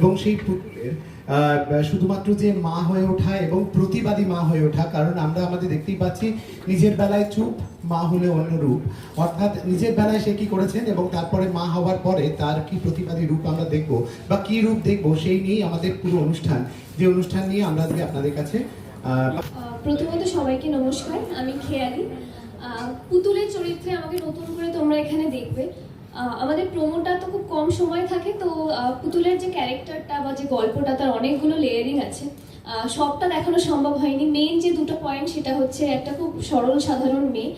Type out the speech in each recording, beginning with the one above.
এবং সেই পুতুলের শুধুমাত্র যে মা হয়ে ওঠা এবং প্রতিবাদী মা হয়ে ওঠা, কারণ আমরা আমাদের দেখতেই পাচ্ছি নিজের বেলায় চুপ, মা হলে অন্য রূপ। অর্থাৎ নিজের বেলায় সে কি করেছেন এবং তারপরে মা হওয়ার পরে তার কি প্রতিবাদী রূপ আমরা দেখব বা কি রূপ দেখব, সেই নিয়েই আমাদের পুরো অনুষ্ঠান। যে অনুষ্ঠান নিয়ে আমরা আজকে আপনাদের কাছে প্রথমত সবাইকে নমস্কার, আমি খেয়ালি। পুতুলের চরিত্রে আমাকে নতুন করে তোমরা এখানে দেখবে। আমাদের প্রোমোটা তো খুব কম সময় থাকে, তো পুতুলের যে ক্যারেক্টারটা বা যে গল্পটা, তার অনেকগুলো লেয়ারিং আছে। সবটা দেখানো সম্ভব হয়নি। মেইন যে দুটো পয়েন্ট সেটা হচ্ছে একটা খুব সরল, সাধারণ মেয়ে।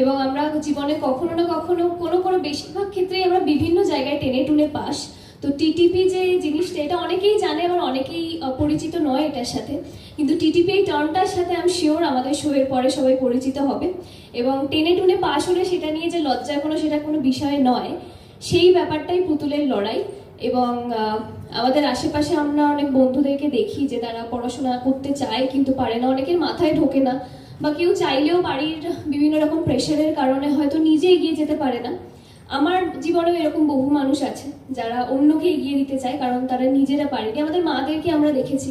এবং আমরা জীবনে কখনো না কখনো কোনো কোনো বেশিরভাগ ক্ষেত্রেই আমরা বিভিন্ন জায়গায় টেনে টুনে পাস। তো টিটিপি যে জিনিসটা, এটা অনেকেই জানে আবার অনেকেই পরিচিত নয় এটার সাথে। কিন্তু টিটিপি এই টার্মটার সাথে আমি শিওর আমাদের শোয়ের পরে সবাই পরিচিত হবে। এবং টেনে টুনে পাশ হলে সেটা নিয়ে যে লজ্জা কোনো, সেটা কোনো বিষয় নয়। সেই ব্যাপারটাই পুতুলের লড়াই। এবং আমাদের আশেপাশে আমরা অনেক বন্ধুদেরকে দেখি যে তারা পড়াশোনা করতে চায়, কিন্তু পারে না। অনেকের মাথায় ঢোকে না। বা কেউ চাইলেও বাড়ির বিভিন্ন রকম প্রেশারের কারণে হয়তো নিজে এগিয়ে যেতে পারে না। আমার জীবনেও এরকম বহু মানুষ আছে যারা অন্যকে এগিয়ে দিতে চায়, কারণ তারা নিজেরা পারেনি। আমাদের মাদেরকে আমরা দেখেছি।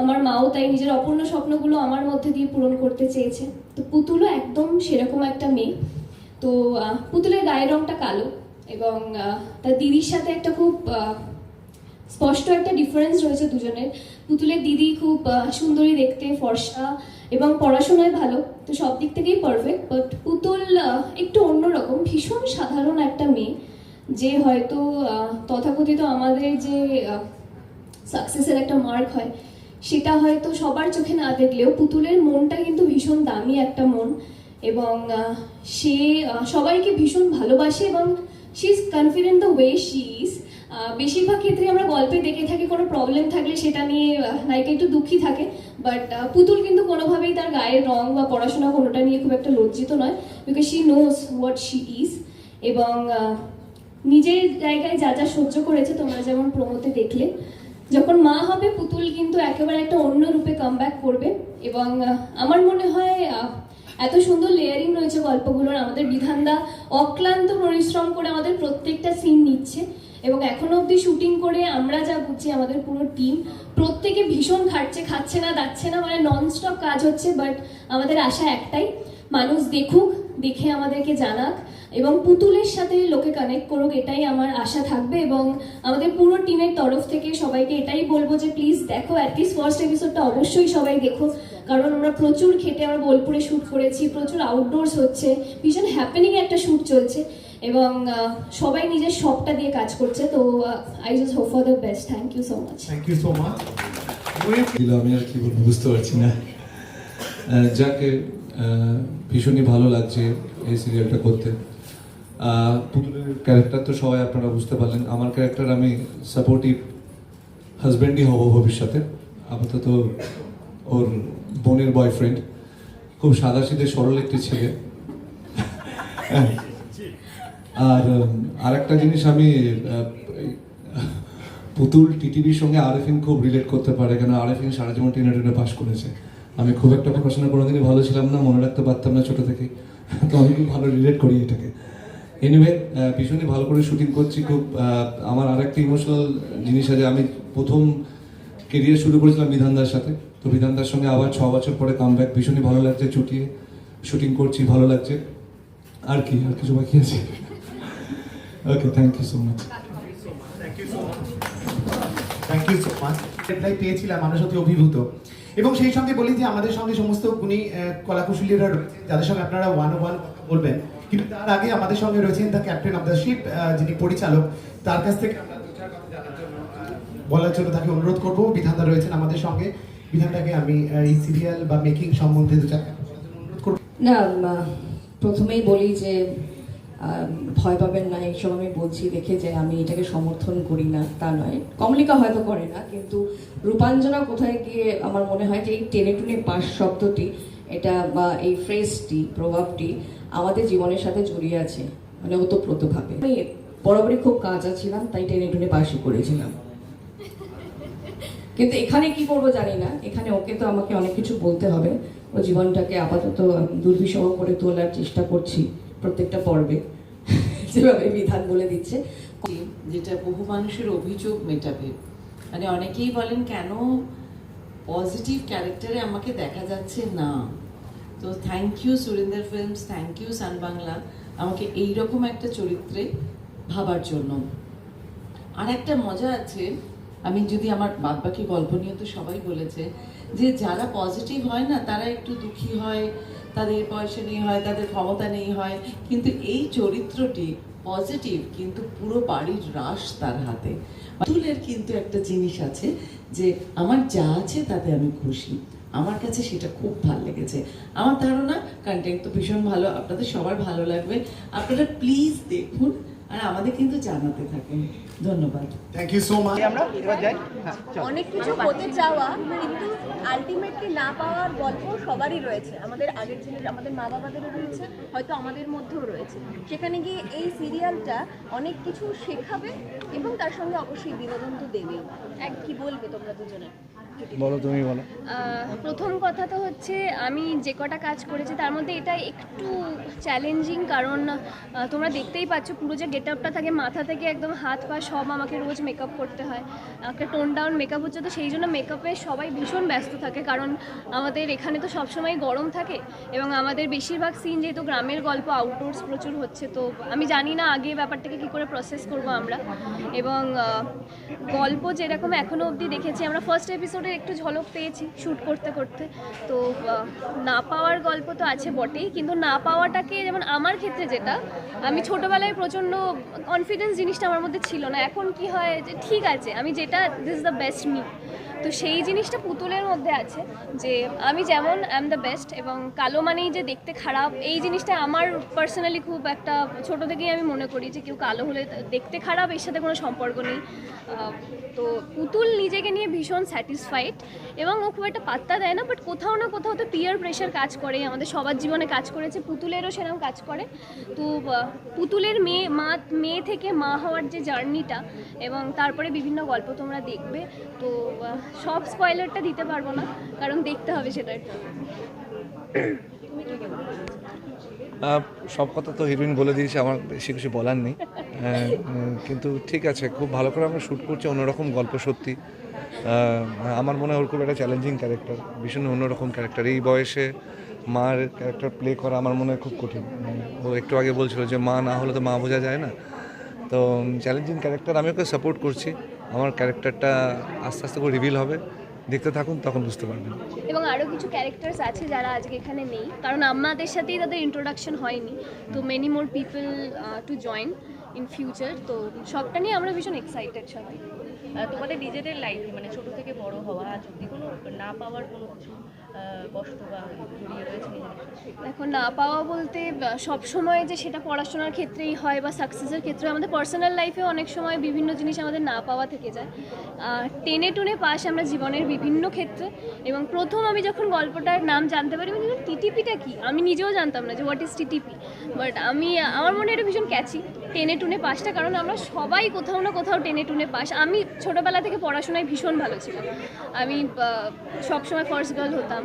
আমার মাও তাই নিজের অপূর্ণ স্বপ্নগুলো আমার মধ্যে দিয়ে পূরণ করতে চেয়েছে। তো পুতুলও একদম সেরকম একটা মেয়ে। তো পুতুলের গায়ের রংটা কালো এবং তার দিদির সাথে একটা খুব স্পষ্ট একটা ডিফারেন্স রয়েছে দুজনের। পুতুলের দিদি খুব সুন্দরী দেখতে, ফর্সা এবং পড়াশোনায় ভালো, তো সব দিক থেকেই পারফেক্ট বাট পুতুল একটু অন্যরকম, ভীষণ সাধারণ একটা মেয়ে, যে হয়তো তথাকথিত আমাদের যে সাকসেসের একটা মার্ক হয়, সেটা হয়তো সবার চোখে না দেখলেও পুতুলের মনটা কিন্তু ভীষণ দামি একটা মন এবং সে সবাইকে ভীষণ ভালোবাসে এবং she is confident the way she is বেশিরভাগ ক্ষেত্রে আমরা গল্পে দেখে থাকি, কোনো প্রবলেম থাকলে সেটা নিয়ে নায়িকা একটু দুঃখী থাকে। বাট পুতুল কিন্তু কোনোভাবেই তার গায়ের রং বা পড়াশোনা কোনোটা নিয়ে খুব একটা লজ্জিত নয় because she knows what she is এবং নিজের জায়গায় যা যা সহ্য করেছে, তোমরা যেমন প্রমোতে দেখলে। যখন মা হবে, পুতুল কিন্তু একেবারে একটা অন্য রূপে কামব্যাক করবে। এবং আমার মনে হয় এত সুন্দর লেয়ারিং রয়েছে গল্পগুলোর। আমাদের বিধানদা অক্লান্ত পরিশ্রম করে আমাদের প্রত্যেকটা সিন নিচ্ছে। এবং এখনও অবধি শুটিং করে আমরা যা বুঝছি, আমাদের পুরো টিম প্রত্যেকে ভীষণ খাটছে খাচ্ছে না, দাচ্ছে না মানে ননস্টপ কাজ হচ্ছে বাট আমাদের আশা একটাই, মানুষ দেখুক, দেখে আমাদেরকে জানাক, এবং পুতুলের সাথে লোকে কানেক্ট করুক, এটাই আমার আশা থাকবে, এবং আমাদের পুরো টিমের তরফ থেকে সবাইকে এটাই বলব যে প্লিজ দেখো অ্যাটলিস্ট ফার্স্ট এপিসোডটা অবশ্যই সবাই দেখো, কারণ আমরা প্রচুর খেটে আমরা বোলপুরে শ্যুট করেছি, প্রচুর আউটডোরস হচ্ছে, ভীষণ হ্যাপেনিং একটা শ্যুট চলছে এবং সবাই নিজের সবটা দিয়ে কাজ করছে তো I just hope for the best thank you so much thank you so much আমি আর কি বলব বুঝতে পারছি না। যাকে ভীষণই ভালো লাগছে এই সিরিয়ালটা করতে। পুতুলের ক্যারেক্টার তো সবাই আপনারা বুঝতে পারলেন। আমার ক্যারেক্টার আমি সাপোর্টিভ হাজব্যান্ডই হব ভবিষ্যতে। আপাতত ওর বোনের বয়ফ্রেন্ড খুব সাদাসিধে সরল একটি ছেলে। হ্যাঁ। আর আর একটা জিনিস আমি পুতুল টিটিভির সঙ্গে আরেফিন খুব রিলেট করতে পারে, কেন আরেফিন সারা জীবন টেনে টেনে পাস করেছে। আমি খুব একটা পড়াশোনা কোনোদিনই ভালো ছিলাম না, মনে রাখতে পারতাম না ছোট থেকে তো আমি খুব ভালো রিলেট করি এটাকে। এনিওয়ে ভীষণই ভালো করে শুটিং করছি, খুব আমার আরেকটা ইমোশনাল জিনিস আছে, আমি প্রথম কেরিয়ার শুরু করেছিলাম বিধানদার সাথে। তো বিধানদার সঙ্গে আবার ছ বছর পরে কাম ব্যাক ভীষণই ভালো লাগছে ছুটিয়ে শুটিং করছি, ভালো লাগছে। আর কি, আর কিছু বাকি আছে? Okay thank you so much thank you so much reply পেয়েছিলাম আমরা সত্যি অভিভূত। এবং সেই সঙ্গে বলি যে আমাদের সঙ্গে সমস্ত গুণী কলাকুশলীরা রয়েছে যাদের সঙ্গে আপনারা ওয়ান ওয়ান বলবেন। কিন্তু তার আগে আমাদের সঙ্গে রয়েছেন the captain of the ship যিনি পরিচালক। তার কাছ থেকে আমরা দু চার কথা জানার জন্য আহ, বলার জন্য তাকে অনুরোধ করব। বিধানদা রয়েছেন আমাদের সঙ্গে। বিধানটাকে আমি এই সিরিয়াল বা মেকিং সম্বন্ধে দু চার অনুরোধ করব। না প্রথমেই বলি যে ভয় পাবেন না, এইসব আমি বলছি দেখে যে আমি এটাকে সমর্থন করি না, তা নয়। কমলিকা হয়তো করে না, কিন্তু রূপাঞ্জনা কোথায় গিয়ে আমার মনে হয় যে এই টেনে টুনে পাশ শব্দটি, এটা বা এই ফ্রেজটি, প্রভাবটি আমাদের জীবনের সাথে জড়িয়ে আছে মানে ওতপ্রোতভাবে। আমি বরাবরই খুব কাঁচা ছিলাম, তাই টেনে টুনে পাশই করেছিলাম। কিন্তু এখানে কি করব জানি না, এখানে ওকে তো আমাকে অনেক কিছু বলতে হবে। ও জীবনটাকে আপাতত দুর্বিষহ করে তোলার চেষ্টা করছি প্রত্যেকটা পর্বে। যেভাবে বিধান বলে দিচ্ছে। যেটা বহু মানুষের অভিযোগ মেটাবে। মানে অনেকেই বলেন, কেন পজিটিভ ক্যারেক্টারে আমাকে দেখা যাচ্ছে না? তো thank you Surendra films thank you Sun Bangla আমাকে এইরকম একটা চরিত্রে ভাবার জন্য। আর একটা মজা আছে, আমি যদি আমার বাদবাকি গল্প নিয়ে তো সবাই বলেছে, যে যারা পজিটিভ হয় না, তারা একটু দুঃখী হয় তাদের পয়সা নেই হয়, তাদের ক্ষমতা নেই হয়, কিন্তু এই চরিত্রটি পজিটিভ কিন্তু পুরো বাড়ির রাস তার হাতে। তুলের কিন্তু একটা জিনিস আছে যে, আমার যা আছে তাতে আমি খুশি। আমার কাছে সেটা খুব ভালো লেগেছে। আমার ধারণা কন্টেন্ট তো ভীষণ ভালো, আপনাদের সবার ভালো লাগবে। আপনারা প্লিজ দেখুন আর আমাদের কিন্তু জানাতে থাকুন। ধন্যবাদ। থ্যাংক ইউ সো মাচ আমরা এবার যাই। হ্যাঁ অনেক কিছু হতে চাওয়া কিন্তু আলটিমেটলি না পাওয়ার গল্প সবারই রয়েছে। আমাদের আগের জেনের আমাদের মা বাবাদেরও রয়েছে হয়তো আমাদের মধ্যেও রয়েছে। সেখানে গিয়ে এই সিরিয়ালটা অনেক কিছু শেখাবে এবং তার সঙ্গে অবশ্যই বিনোদন তো দেবেই। এক কি বলবে তোমরা দুজনে? বলো, তুমি বলো। প্রথম কথা তো হচ্ছে, আমি যে কটা কাজ করেছি, তার মধ্যে এটা একটু চ্যালেঞ্জিং কারণ তোমরা দেখতেই পাচ্ছ, পুরো যে গেট আপটা থাকে, মাথা থেকে একদম হাত পা সব আমাকে রোজ মেকআপ করতে হয়। একটা টোন ডাউন মেকআপ হচ্ছে, তো সেই জন্য মেকআপে সবাই ভীষণ ব্যস্ত থাকে, কারণ আমাদের এখানে তো সবসময় গরম থাকে, এবং আমাদের বেশিরভাগ সিন যেহেতু গ্রামের গল্প আউটডোর্স প্রচুর হচ্ছে, তো আমি জানি না আগে ব্যাপারটাকে কী করে প্রসেস করব আমরা। এবং গল্প যেরকম এখনও অবধি দেখেছি, আমরা ফার্স্ট এপিসোডে একটু ঝলক পেয়েছি শ্যুট করতে করতে। তো না পাওয়ার গল্প তো আছে বটেই, কিন্তু না পাওয়াটাকে যেমন আমার ক্ষেত্রে যেটা, আমি ছোটোবেলায় প্রচণ্ড কনফিডেন্স জিনিসটা আমার মধ্যে ছিল না। এখন কি হয় যে ঠিক আছে, আমি যেটা দিস দ্য বেস্ট মি তো সেই জিনিসটা পুতুলের মধ্যে আছে যে, আমি যেমন এম দ্য বেস্ট এবং কালো মানেই যে দেখতে খারাপ, এই জিনিসটা আমার পার্সোনালি খুব একটা, ছোট থেকেই আমি মনে করি যে কেউ কালো হলে দেখতে খারাপ, এর সাথে কোনো সম্পর্ক নেই। তো পুতুল নিজেকে নিয়ে ভীষণ স্যাটিসফাইড এবং ও খুব একটা পাত্তা দেয় না বাট কোথাও না কোথাও তো পিয়ার প্রেশার কাজ করে আমাদের সবার জীবনে কাজ করেছে পুতুলেরও সেরকম কাজ করে। তো পুতুলের মেয়ে মা মেয়ে থেকে মা হওয়ার যে জার্নিটা এবং তারপরে বিভিন্ন গল্প তোমরা দেখবে তো সব স্পয়লারটা দিতে পারব না কারণ দেখতে হবে সেটা একটু। সব কথা তো হিরোইন বলে দিয়েছে আমার বেশি কিছু বলার নেই। আহ, কিন্তু ঠিক আছে খুব ভালো করে আমরা শ্যুট করছি অন্যরকম গল্প সত্যি। আমার মনে হয় ওর খুব একটা চ্যালেঞ্জিং ক্যারেক্টার ভীষণ অন্যরকম ক্যারেক্টার এই বয়সে মার ক্যারেক্টার প্লে করা আমার মনে হয় খুব কঠিন। ও একটু আগে বলছিল যে মা না হলে তো মা বোঝা যায় না। তো চ্যালেঞ্জিং ক্যারেক্টার আমি ওকে সাপোর্ট করছি। আমার ক্যারেক্টারটা আস্তে আস্তে করে রিভিল হবে। দেখতে থাকুন, তখন বুঝতে পারবেন। এবং আরও কিছু ক্যারেক্টার্স আছে যারা আজকে এখানে নেই। কারণ আমাদের সাথেই তাদের ইন্ট্রোডাকশন হয়নি। তো many more people to join in future তো সবটা নিয়ে আমরা ভীষণ এক্সাইটেড সবাই। তোমাদের নিজেদের লাইফে মানে ছোট থেকে বড় হওয়া, আজ অব্দি কোনো না পাওয়ার কোনো কিছু কষ্ট বা জড়িয়ে রয়েছে? এখন না পাওয়া বলতে সব সময় যে সেটা পড়াশোনার ক্ষেত্রেই হয় বা সাকসেসের ক্ষেত্রে আমাদের পার্সোনাল লাইফে অনেক সময় বিভিন্ন জিনিস আমাদের না পাওয়া থেকে যায়। টেনে টুনে পাস আমরা জীবনের বিভিন্ন ক্ষেত্রে, এবং প্রথম আমি যখন গল্পটার নাম জানতে পারি টিটিপিটা কি? আমি নিজেও জানতাম না যে হোয়াট ইজ টিটিপি? বাট আমি, আমার মনে এটা ভীষণ ক্যাচি টেনে টুনে পাসটা কারণ আমরা সবাই কোথাও না কোথাও টেনে টুনে পাস। আমি ছোটোবেলা থেকে পড়াশোনায় ভীষণ ভালো ছিলাম। আমি সবসময় ফার্স্ট গার্ল হতাম।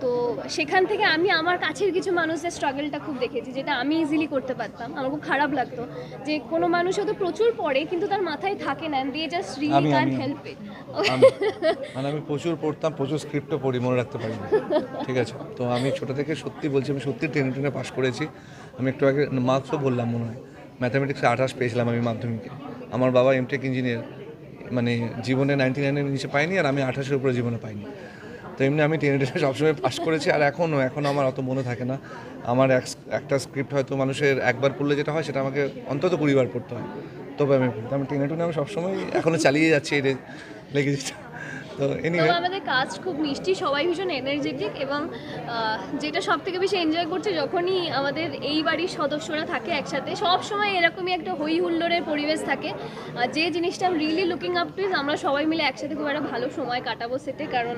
তো সেখান থেকে আমি আমার কাছের কিছু মানুষদের স্ট্রাগলটা খুব দেখেছি যেটা আমি ইজিলি করতে পারতাম। আমার খুব খারাপ লাগতো যে কোনো মানুষ হয়তো প্রচুর পড়ে কিন্তু তার মাথায় থাকে না দিয়ে জাস্ট রিলি আমি- ক্যান আমি- হেল্প ইট মানে আমি প্রচুর পড়তাম প্রচুর স্ক্রিপ্টও পড়ি মনে রাখতে পারি ঠিক আছে? তো আমি ছোটো থেকে সত্যি বলছি আমি সত্যি টেনে টেনে পাস করেছি। আমি একটু আগে মার্কসও বললাম মনে হয়। ম্যাথামেটিক্সে আঠাশ পেয়েছিলাম আমি মাধ্যমিকে। আমার বাবা এমটেক ইঞ্জিনিয়ার মানে জীবনে নাইনটি নাইনের নিচে পাইনি আর আমি আঠাশের উপরে জীবনে পাইনি। তো এমনি আমি টেনে টেনে সবসময় পাস করেছি আর এখনও এখনও আমার অত মনে থাকে না। আমার এক- একটা স্ক্রিপ্ট হয়তো মানুষের একবার পড়লে যেটা হয় সেটা আমাকে অন্তত কুড়িবার পড়তে হয়। তবে আমি পড়ি। তো আমি টেনে টুনে আমি সবসময় এখনও চালিয়ে যাচ্ছি রে- লেগে যেতে। তো এনিওয়ে আমাদের কাস্ট খুব মিষ্টি সবাই ভীষণ এনার্জেটিক এবং যেটা সব থেকে বেশি এনজয় করছে যখনই আমাদের এই বাড়ির সদস্যরা থাকে একসাথে সব সময় এরকমই একটা হই হুল্লোড়ের পরিবেশ থাকে। যে জিনিসটা আমি রিয়েলি লুকিং আপ টু আমরা সবাই মিলে একসাথে খুব একটা ভালো সময় কাটাবো সেটে কারণ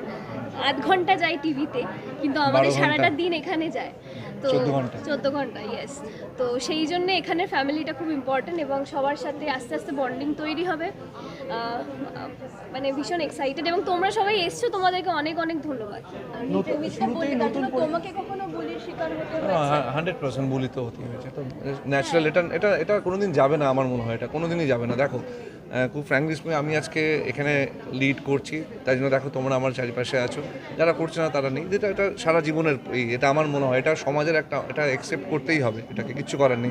আধ ঘণ্টা যায় টিভিতে কিন্তু আমাদের সারাটা দিন এখানে যায়। তো 14 ঘণ্টা। চোদ্দ ঘণ্টা ইয়েস তো সেই জন্য এখানে ফ্যামিলিটা খুব ইম্পর্টেন্ট এবং সবার সাথে আস্তে আস্তে বন্ডিং তৈরি হবে। মানে ভীষণ এক্সাইটেড এবং তোমরা সবাই এসছো তোমাদেরকে অনেক অনেক ধন্যবাদ। তোমাকে কখনো বুলির শিকার হতে হয়েছে? হান্ড্রেড পার্সেন্ট বুলি তো হতেই হয়েছে। তো ন্যাচারাল এটা এটা এটা কোনোদিন যাবে না আমার মনে হয় এটা কোনোদিনই যাবে না। দেখো খুব ফ্র্যাঙ্কলি আমি আজকে এখানে লিড করছি তাই জন্য দেখো তোমরা আমার চারিপাশে আছো। যারা করছে না তারা নেই। যেটা এটা সারা জীবনের এটা আমার মনে হয় এটা সমাজের একটা এটা অ্যাকসেপ্ট করতেই হবে। এটাকে কিচ্ছু করার নেই।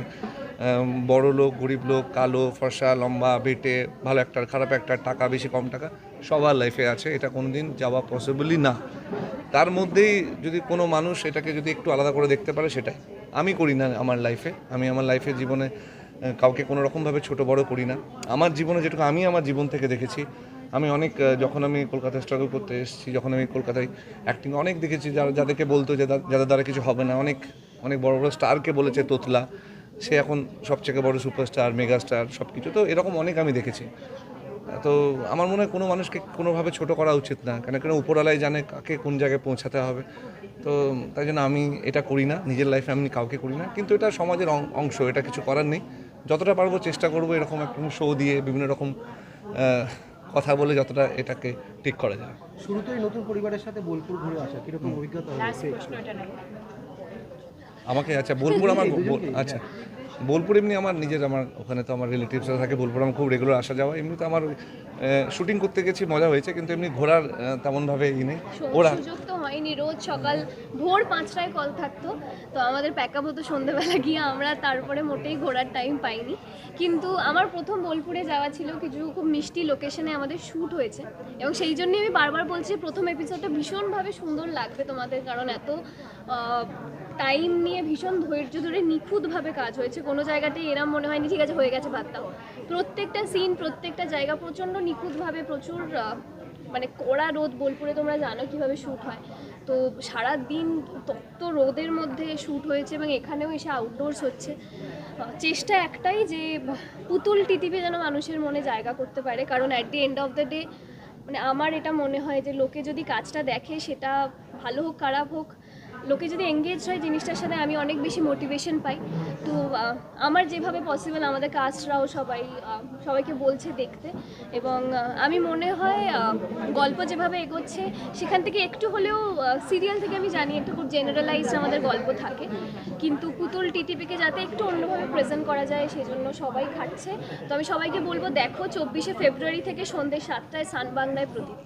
বড় লোক, গরিব লোক, কালো, ফর্সা, লম্বা, বেটে, ভালো একটা খারাপ একটা টাকা, বেশি কম টাকা, সবার লাইফে আছে। এটা কোনোদিন যাওয়া পসিবলই না। তার মধ্যেই যদি কোনো মানুষ এটাকে যদি একটু আলাদা করে দেখতে পারে, সেটাই। আমি করি না আমার লাইফে আমি আমার লাইফে জীবনে কাউকে কোনো রকমভাবে ছোট বড় করি না। আমার জীবনে যেটুকু আমি আমার জীবন থেকে দেখেছি আমি অনেক যখন আমি কলকাতায় স্ট্রাগল করতে এসেছি, যখন আমি কলকাতায় অ্যাক্টিং অনেক দেখেছি, যারা, যাদেরকে বলতো যে যাদের দ্বারা কিছু হবে না, অনেক অনেক বড় বড় স্টারকে বলেছে তোতলা। সে এখন সবথেকে বড় সুপারস্টার মেগাস্টার সব কিছু তো এরকম অনেক আমি দেখেছি। তো আমার মনে হয় কোনো মানুষকে কোনোভাবে ছোট করা উচিত না। কেন কেন উপরালায় জানে কাকে কোন জায়গায় পৌঁছাতে হবে। তো তাই জন্য আমি এটা করি না। নিজের লাইফে আমি কাউকে করি না। কিন্তু এটা সমাজের অংশ, এটা কিছু করার নেই। যতটা পারব চেষ্টা করব এরকম একটা শো দিয়ে বিভিন্ন রকম কথা বলে যতটা এটাকে ঠিক করা যায়। শুরুতেই নতুন পরিবারের সাথে বোলপুর ঘুরে আসা কীরকম অভিজ্ঞতা হয়েছে আমাকে আচ্ছা বোলপুর আমার বোল- আচ্ছা। বোলপুর এমনি আমার নিজের আমার ওখানে তো আমার রিলেটিভসরা থাকে বোলপুর আমার খুব রেগুলার আসা যাওয়া। এমনি তো আমার শুটিং করতে গেছি মজা হয়েছে কিন্তু এমনি ঘোরার তেমনভাবে ই নেই। ওরা সুযোগ তো হয়নি রোজ সকাল ভোর পাঁচটায় কল থাকতো। তো আমাদের প্যাক আপ হতো সন্ধ্যেবেলা গিয়ে আমরা তারপরে মোটেই ঘোরার টাইম পাইনি। কিন্তু আমার প্রথম বোলপুরে যাওয়া ছিল কিছু খুব মিষ্টি লোকেশনে আমাদের শ্যুট হয়েছে। এবং সেই জন্যই আমি বারবার বলছি প্রথম এপিসোডটা ভীষণভাবে সুন্দর লাগবে তোমাদের কারণ এত টাইম নিয়ে ভীষণ ধৈর্য ধরে নিখুঁতভাবে কাজ হয়েছে। কোনো জায়গাতেই এরম মনে হয়নি, ঠিক আছে, হয়ে গেছে দাও। প্রত্যেকটা সিন প্রত্যেকটা জায়গা প্রচণ্ড নিখুঁতভাবে প্রচুর মানে কড়া রোদ, বোলপুরে তোমরা জানো কীভাবে শ্যুট হয়। তো সারা দিন তপ্ত রোদের মধ্যে শ্যুট হয়েছে এবং এখানেও এসে আউটডোরস হচ্ছে। চেষ্টা একটাই যে পুতুল টিতিপে যেন মানুষের মনে জায়গা করতে পারে। কারণ at the end of the day মানে আমার এটা মনে হয় যে লোকে যদি কাজটা দেখে, সেটা ভালো হোক, খারাপ হোক লোকে যদি এঙ্গেজ হয় জিনিসটার সাথে আমি অনেক বেশি মোটিভেশন পাই। তো আমার যেভাবে পসিবল আমাদের কাস্টরাও সবাই সবাইকে বলছে দেখতে। এবং আমি মনে হয় গল্প যেভাবে এগোচ্ছে, সেখান থেকে একটু হলেও সিরিয়াল থেকে আমি জানি একটু খুব জেনারেলাইজড আমাদের গল্প থাকে। কিন্তু পুতুল টিটিপিকে যাতে একটু অন্যভাবে প্রেজেন্ট করা যায়, সেজন্য সবাই খাটছে। তো আমি সবাইকে বলব, দেখো, চব্বিশে ফেব্রুয়ারি থেকে সন্ধ্যে সাতটায় সান বাংলায় প্রদীপ।